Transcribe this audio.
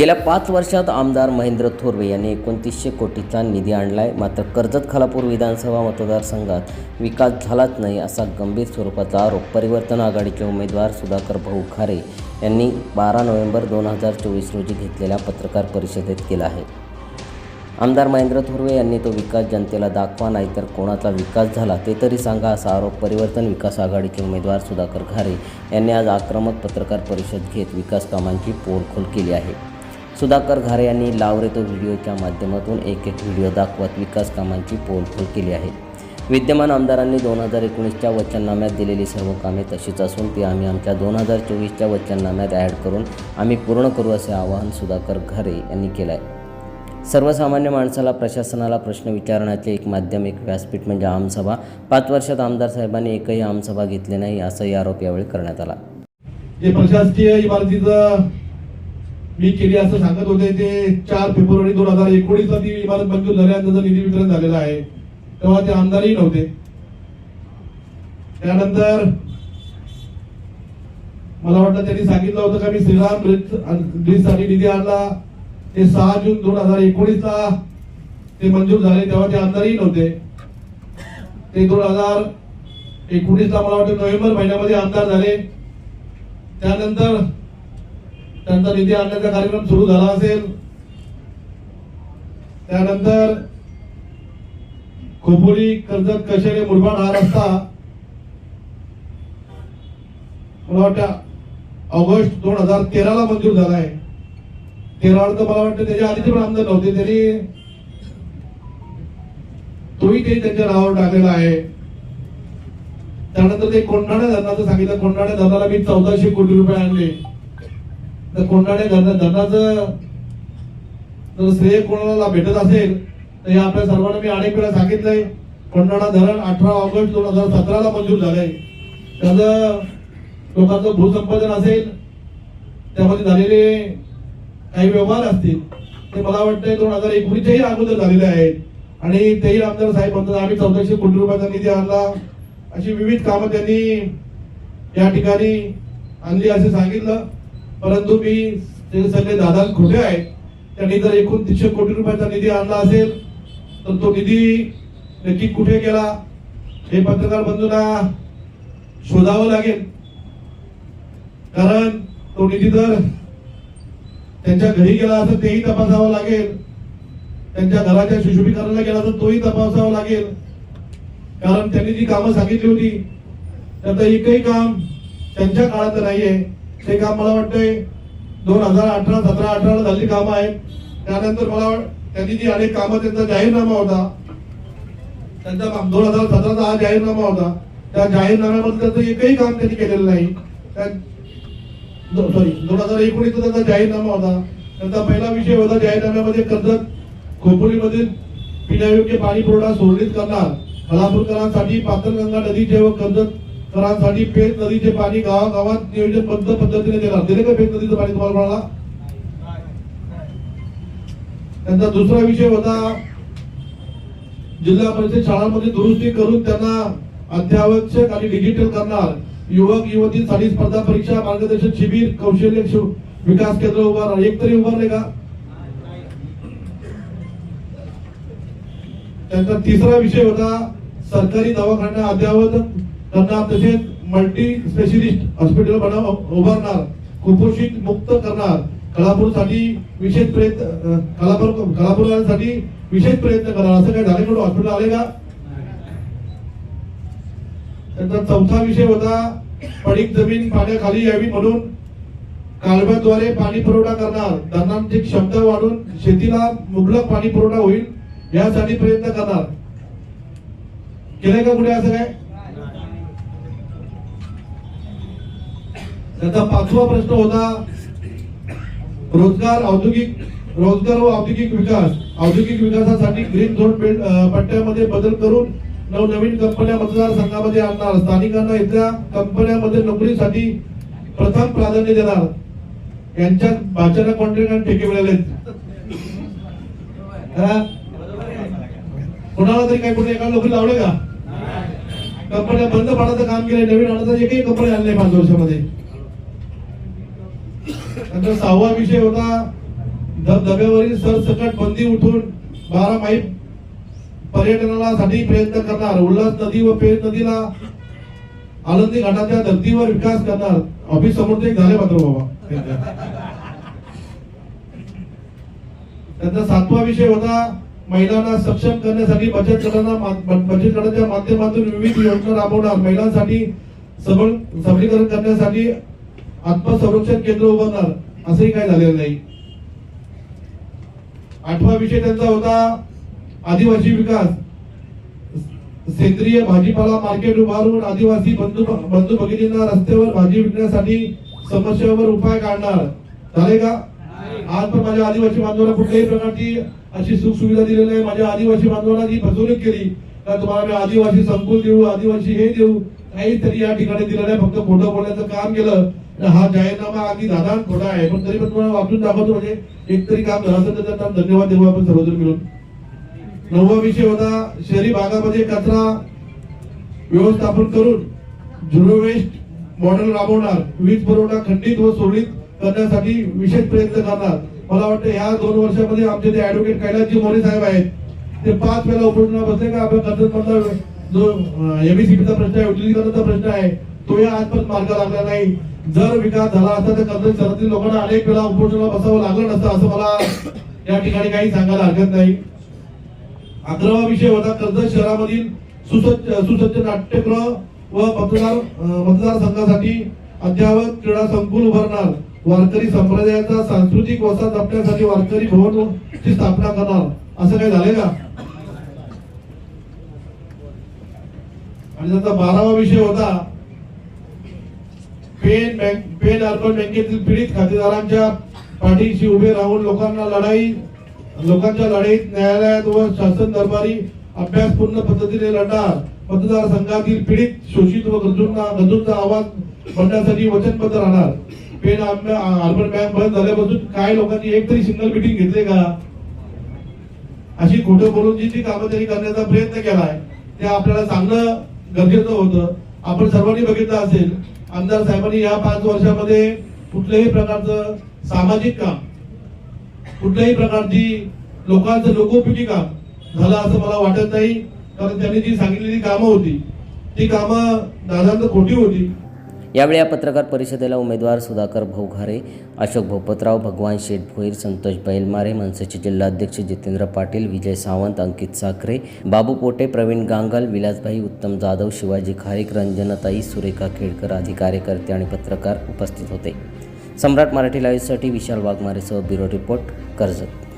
गेल्या पाच वर्षात आमदार महेंद्र थोरवे यांनी एकोणतीसशे कोटीचा निधी आणलाय. मात्र कर्जत खालापूर विधानसभा मतदारसंघात विकास झालाच नाही असा गंभीर स्वरूपाचा आरोप परिवर्तन आघाडीचे उमेदवार सुधाकर भाऊ खारे यांनी बारा नोव्हेंबर दोन हजार चोवीस रोजी घेतलेल्या पत्रकार परिषदेत केला आहे. आमदार महेंद्र थोरवे यांनी तो विकास जनतेला दाखवा नाहीतर कोणाचा विकास झाला ते तरी सांगा असा आरोप परिवर्तन विकास आघाडीचे उमेदवार सुधाकर घारे यांनी आज आक्रमक पत्रकार परिषद घेत विकास कामांची पोरखोल केली आहे. सुधाकर घारे यांनी लावरे तो व्हिडिओच्या माध्यमातून एक एक व्हिडिओ दाखवत विकास कामांची पोलखोल केली आहे. विद्यमान आमदारांनी दोन हजार एकोणीसच्या वचननाम्यात दिलेली सर्व कामे तशीच असून ती आम्ही आमच्या दोन हजार चोवीसच्या वचननाम्यात ॲड करून आम्ही पूर्ण करू असे आवाहन सुधाकर घारे यांनी केलं आहे सर्वसामान्य माणसाला प्रशासनाला प्रश्न विचारण्याचे एक माध्यम एक व्यासपीठ म्हणजे आमसभा पाच वर्षात आमदार साहेबांनी एकही आमसभा घेतली नाही असाही आरोप यावेळी करण्यात आला. प्रशासकीय इमारतीचं मी केली असं सांगत होते ते चार फेब्रुवारी दोन हजार एकोणीसला ती इमारत मंजूर झाल्यानंतर निधी वितरण झालेलं आहे. तेव्हा ते आमदारही नव्हते. त्यानंतर मला वाटतं त्यांनी सांगितलं होतं का मी श्रीराम ब्रिज ब्रिजसाठी निधी आणला. ते सहा जून दोन हजार एकोणीसला ते मंजूर झाले तेव्हा ते आमदारही नव्हते. ते दोन हजार एकोणीसला मला वाटतं नोव्हेंबर महिन्यामध्ये आमदार झाले. त्यानंतर त्यांचा निधी आणण्याचा कार्यक्रम सुरू झाला असेल. त्यानंतर खोपोली कर्जत कशेरे मुरबाड हा रस्ता मला वाटतं ऑगस्ट दोन हजार तेराला मंजूर झाला आहे. तेरा तर मला वाटतं त्याच्या आधीचे पण आमदार नव्हते. त्यांनी तोही ते त्यांच्या नावावर टाकलेला आहे. त्यानंतर ते कोंढाणा धरणाचं सांगितलं. कोंढाणा धरणाला मी चौदाशे कोटी रुपये आणले. तर कोंडाणे धरण धरणाचं जर श्रेय कोणाला भेटत असेल तर हे आपल्या सर्वांना मी अनेक वेळा सांगितलंय. कोंढाणा धरण अठरा ऑगस्ट दोन हजार सतराला मंजूर झालंय. त्याचं लोकांचं भूसंपादन असेल त्यामध्ये झालेले काही व्यवहार असतील ते मला वाटतंय दोन हजार एकोणीसच्याही अगोदर झालेले आहेत. आणि तेही आमदार साहेब म्हणतात आम्ही चौदाशे कोटी रुपयाचा निधी आणला. अशी विविध कामं त्यांनी या ठिकाणी आणली असे सांगितलं. परंतु मी ते सगळे दादा खोटे आहेत. त्यांनी जर एकूण तीनशे कोटी रुपयाचा निधी आणला असेल तर तो निधी नक्की कुठे गेला हे पत्रकार बंधूंना शोधावं लागेल. कारण तो निधी जर त्यांच्या घरी गेला असेल तेही तपासावं लागेल. त्यांच्या घराच्या सुशोभीकरणाला गेला तर तोही तपासावा लागेल. कारण त्यांनी जी कामं सांगितली होती त्यातलं एकही काम त्यांच्या काळात नाहीये. ते काम मला वाटतंय दोन हजार अठरा सतरा अठराला झालेली कामं आहेत. त्यानंतर मला त्यांनी जी अनेक कामं त्यांचा जाहीरनामा होता. त्यांचा दोन हजार सतराचा हा जाहीरनामा होता. त्या जाहीरनाम्यामध्ये त्याचं एकही काम त्यांनी केलेलं नाही. सॉरी दोन हजार एकोणीसचा त्यांचा जाहीरनामा होता. त्यांचा पहिला विषय होता जाहीरनाम्यामध्ये कर्जत खोपोलीमधील पिण्यायोग्य पाणी पुरवठा सुरळीत करणार. खलापूरकरांसाठी पातळगंगा नदीचे व सरांसाठी पेज नदीचे पाणी गावागावात नियोजनबद्ध पद्धतीने देणार. दिले का पेज नदीचं पाणी तुम्हाला म्हणाला त्यांचा दुसरा विषय होता जिल्हा परिषद शाळांमध्ये दुरुस्ती करून त्यांना अत्यावश्यक आणि डिजिटल करणार. युवक युवतींसाठी स्पर्धा परीक्षा मार्गदर्शन शिबिर कौशल्य विकास केंद्र उभारणार एक तरी उभारले का? त्यांचा तिसरा विषय होता सरकारी दवाखाना अद्ययावत करणार तसेच मल्टी स्पेशलिस्ट हॉस्पिटल बनव उभारणार कुपोषित मुक्त करणार. कलापूरसाठी विशेष प्रयत्न कलापूर कलापूरसाठी विशेष प्रयत्न करणार. असं काही झाले हॉस्पिटल आले का? त्यांचा चौथा विषय होता पडीक जमीन पाण्याखाली यावी म्हणून कालव्याद्वारे पाणी पुरवठा करणार. धरणांची क्षमता वाढून शेतीला मुबलक पाणी पुरवठा होईल यासाठी प्रयत्न करणार. केले का कुठे असं काय? त्याचा पाचवा प्रश्न होता रोजगार औद्योगिक रोजगार व औद्योगिक विकास. औद्योगिक विकासासाठी ग्रीन झोन पट्ट्यामध्ये बदल करून नवनवीन कंपन्या मतदारसंघामध्ये आणणार. स्थानिकांना इथल्या कंपन्यांमध्ये नोकरीसाठी प्रथम प्राधान्य देणार. यांच्या भाषाला कॉन्ट्रॅक्ट आणि ठेके मिळाले कोणाला तरी काय कुठे एका नोकरी लावले का? कंपन्या बंद पाडायचं काम केलंय. नवीन आणायचं एकही कंपनी आणले पाच वर्षामध्ये. नंतर सहावा विषय होता धबधब्यावरील सरसकट बंदी उठून बारा माई पर्यटनाला साठी प्रयत्न करणार. उल्हास नदी व पेर नदीला आनंदी घाटाच्या धर्तीवर विकास करणार. ऑफिस समोर ते झाले मात्र बाबा. त्यांचा सातवा विषय होता महिलांना सक्षम करण्यासाठी बचत गटांना बचत गटाच्या माध्यमातून विविध योजना राबवणार. महिलांसाठी सबल सबलीकरण करण्यासाठी आत्मसंरक्षण केंद्र उभारणार असंही काय झालेलं नाही. आठवा विषय त्यांचा होता आदिवासी विकास. सेंद्रिय भाजीपाला मार्केट उभारून आदिवासी बंधू बंधू भगिनींना रस्त्यावर भाजी विकण्यासाठी समस्येवर उपाय काढणार. झाले का? आज पण माझ्या आदिवासी बांधवांना कुठल्याही प्रकारची अशी सुख सुविधा दिलेली आहे माझ्या आदिवासी बांधवांना जी फसवणूक केली का तुम्हाला मी आदिवासी संकुल देऊ आदिवासी हे देऊ काहीतरी या ठिकाणी दिलं नाही फक्त फोटो बोलण्याचं काम केलं. हा जाहीरनामा अगदी दादा खोटा आहे. पण तरी पण तुम्हाला वापरून दाखवतो म्हणजे एक तरी काम झालं असेल तर त्यांना धन्यवाद देऊ आपण सर्वजण मिळून. नववा विषय होता शहरी भागामध्ये कचरा व्यवस्थापन करून झुरो वेस्ट मॉडेल राबवणार वीज पुरवठा खंडित व सुरळीत करण्यासाठी विशेष प्रयत्न करणार. मला वाटतं ह्या दोन वर्षामध्ये आमचे ते ऍडव्होकेट कैलासजी मोरे साहेब आहेत. ते पाच वेळा उपोषणा बसले का? आपल्या कर्जतमधला जो एबीसीपीचा प्रश्न आहे उद्योगीकरणाचा प्रश्न आहे तोही आजपर्यंत मार्ग लागला नाही. जर विकास झाला असता तर कर्जत शहरातील लोकांना अनेक वेळा उपोषणाला बसावं लागलं नसतं असं मला या ठिकाणी काही सांगायला हरकत नाही. अकरावा विषय होता कर्जत शहरामधील सुसज्ज सुसज्ज नाट्यगृह व मतदार मतदारसंघासाठी अद्यावत क्रीडा संकुल उभारणार. वारकरी संप्रदायाचा सांस्कृतिक वसा जपण्यासाठी वारकरी भवन ची स्थापना करणार. असं काही झालंय का? आणि त्याचा बारावा विषय होता पेन बँक पेन अर्बन बँकेतील पीडित खातेदारांच्या पाठीशी उभे राहून लोकांना लढाई लोकांच्या लढाईत न्यायालयात व शासन दरबारी अभ्यासपूर्ण पद्धतीने लढणार. मतदारसंघातील पीडित शोषित व गरजूंना गरजूंचा आवाज म्हणण्यासाठी वचनबद्ध राहणार. पेन अर्बन बँक बंद झाल्यापासून काही लोकांची एक तरी सिंगल मिटिंग घेतले का? अशी खोटं बोलून जी जी कामं त्यांनी करण्याचा प्रयत्न केलाय ते आपल्याला सांगणं गरजेचं होतं. आपण सर्वांनी बघितलं असेल आमदार साहेबांनी या पाच वर्षामध्ये कुठल्याही प्रकारचं सामाजिक काम कुठल्याही प्रकारची लोकांचं लोकोपयोगी काम झालं असं मला वाटत नाही. कारण त्यांनी जी सांगितलेली कामं होती ती कामं दादांत खोटी होती. यावेळी या पत्रकार परिषदेला उमेदवार सुधाकर भाऊघारे अशोक भोपतराव भगवान शेठ भोईर संतोष बैलमारे मनसेचे जिल्हाध्यक्ष जितेंद्र पाटील विजय सावंत अंकित साखरे बाबू पोटे प्रवीण गांगल विलासभाई उत्तम जाधव शिवाजी खारीक रंजनताई सुरेखा खेडकर आदी कार्यकर्ते आणि पत्रकार उपस्थित होते. सम्राट मराठी लाईव्हसाठी विशाल वाघमारेसह ब्युरो रिपोर्ट कर्जत.